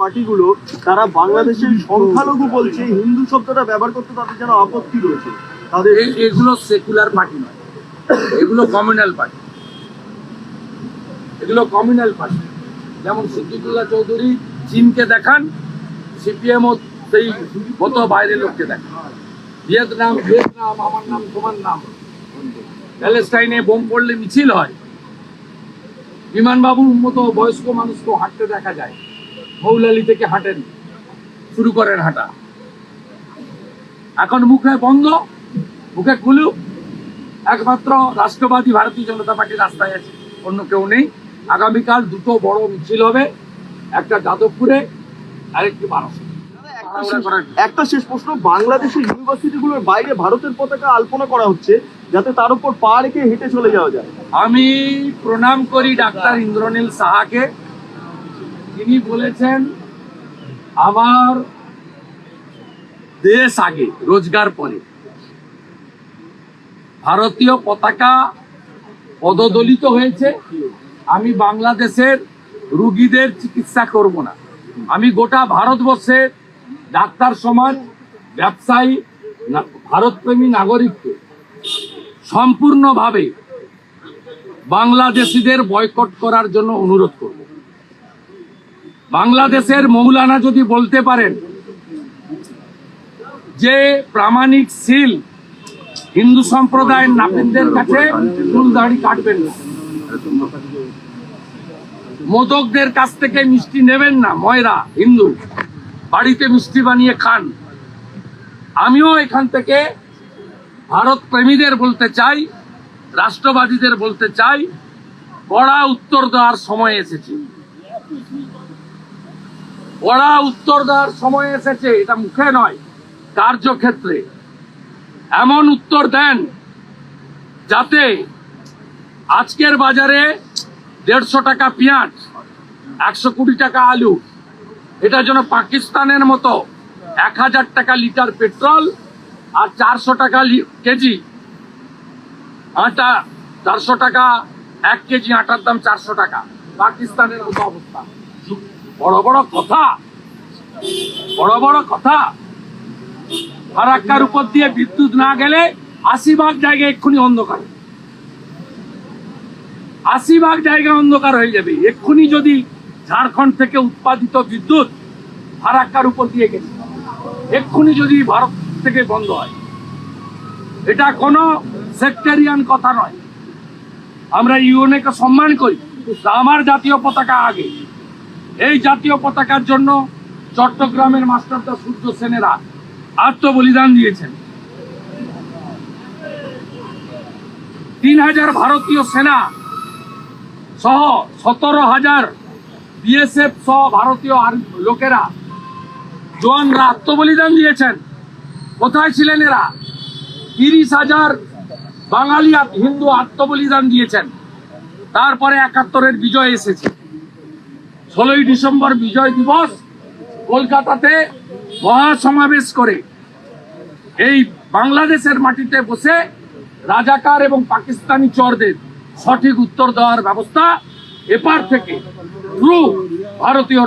পার্টিগুলো, তারা বাংলাদেশের সংখ্যালঘু বলছে, হিন্দু শব্দটা ব্যবহার করতে তাদের যেন আপত্তি রয়েছে। তাদের এগুলো সেকুলার পার্টি নয়। এগুলো কমিউনাল পার্টি এগুলো কমিউনাল পার্টি যেমন সিদ্দিকুল্লাহ চৌধুরী চীনকে দেখান সিপিএম সেই মতো বাইরের লোককে দেখান। ভিয়েতনাম ভিয়েতনাম, আমার নাম, তোমার নাম। প্যালেস্টাইনে বোম পড়লে মিছিল হয়। বিমানবাবুর মতো বয়স্ক মানুষকেও হাঁটতে দেখা যায়। মৌলালি থেকে হাঁটেন শুরু করেন হাঁটা। এখন মুখে বন্ধ মুখে কুলুপ একমাত্র রাষ্ট্রবাদী ভারতীয় জনতা পার্টি রাস্তায় আছে অন্য কেউ নেই। আগামীকাল দুটো বড় মিছিল হবে একটা যাদবপুরে আরেকটি বারাসত একটা শেষ- একটা শেষ প্রশ্ন বাংলাদেশের ইউনিভার্সিটিগুলোর বাইরে ভারতের পতাকা আলপনা করা হচ্ছে যাতে তার উপর পা রেখে হেঁটে চলে যাওয়া যায়। আমি প্রণাম করি ডাক্তার ইন্দ্রনীল সাহাকে। তিনি বলেছেন, আমার দেশ আগে, রোজগার পরে। ভারতীয় পতাকা পদদলিত হয়েছে। আমি বাংলাদেশের রুগীদের চিকিৎসা করব না। আমি গোটা ভারতবর্ষের ডাক্তার সমাজ, ব্যবসায়ী ভারতপ্রেমী নাগরিককে সম্পূর্ণভাবে বাংলাদেশিদের বয়কট করার জন্য অনুরোধ করব। বাংলাদেশের মৌলানা যদি বলতে পারেন, যে প্রামাণিক সিল হিন্দু সম্প্রদায়ের নাপিনদের কাছে চুল দাড়ি কাটবেন না। মোদকদের কাছ থেকে মিষ্টি নেবেন না, ময়রা, হিন্দু। বাড়িতে মিষ্টি বানিয়ে খান। আমিও এখান থেকে ভারত প্রেমীদের বলতে চাই, রাষ্ট্রবাদীদের বলতে চাই কড়া উত্তর দেওয়ার সময় এসেছে। কড়া উত্তর দেওয়ার সময় এসেছে, এটা মুখে নয়, কার্যক্ষেত্রে। এমন উত্তর দেন যাতে আজকের বাজারে দেড়শো টাকা পেঁয়াজ, একশো কুড়ি টাকা আলু, এটা যেন পাকিস্তানের মতো এক হাজার টাকা লিটার পেট্রোল আর চারশো টাকা কেজি আটা, চারশো টাকা, এক কেজি আটার দাম চারশো টাকা। পাকিস্তানের মতো অবস্থা। বড় বড় কথা। বড় বড় কথা। ফারাক্কার উপর দিয়ে বিদ্যুৎ না গেলে আশি ভাগ জায়গা এক্ষুনি অন্ধকার। আশি ভাগ জায়গা অন্ধকার হয়ে যাবে। এক্ষুনি যদি ঝাড়খণ্ড থেকে উৎপাদিত বিদ্যুৎ ফারাক্কার উপর দিয়ে গেছে, এক্ষুনি যদি ভারত থেকে বন্ধ হয়। এটা কোনো সেক্টেরিয়ান কথা নয়। আমরা ইউএনএকে সম্মান করি। আমার জাতীয় পতাকা আগে। এই জাতীয় পতাকার জন্য চট্টগ্রামের মাস্টারদা সূর্য সেনেরা আত্মবলিদান দিয়েছেন। তিন হাজার ভারতীয় সেনা সহ সতেরো হাজার বিএসএফ সহ ভারতীয় লোকেরা জওয়ানরা আত্মবলিদান দিয়েছেন। কোথায় ছিলেন এরা? তিরিশ হাজার বাঙালি হিন্দু আত্মবলিদান দিয়েছেন। তারপরে একাত্তরের বিজয় এসেছে। ষোলোই ডিসেম্বর বিজয় দিবস কলকাতাতে মহাসমাবেশ করে এই বাংলাদেশের মাটিতে বসে রাজাকার এবং পাকিস্তানি চরদের সঠিক উত্তর দেওয়ার ব্যবস্থা এপার থেকে ভারতীয়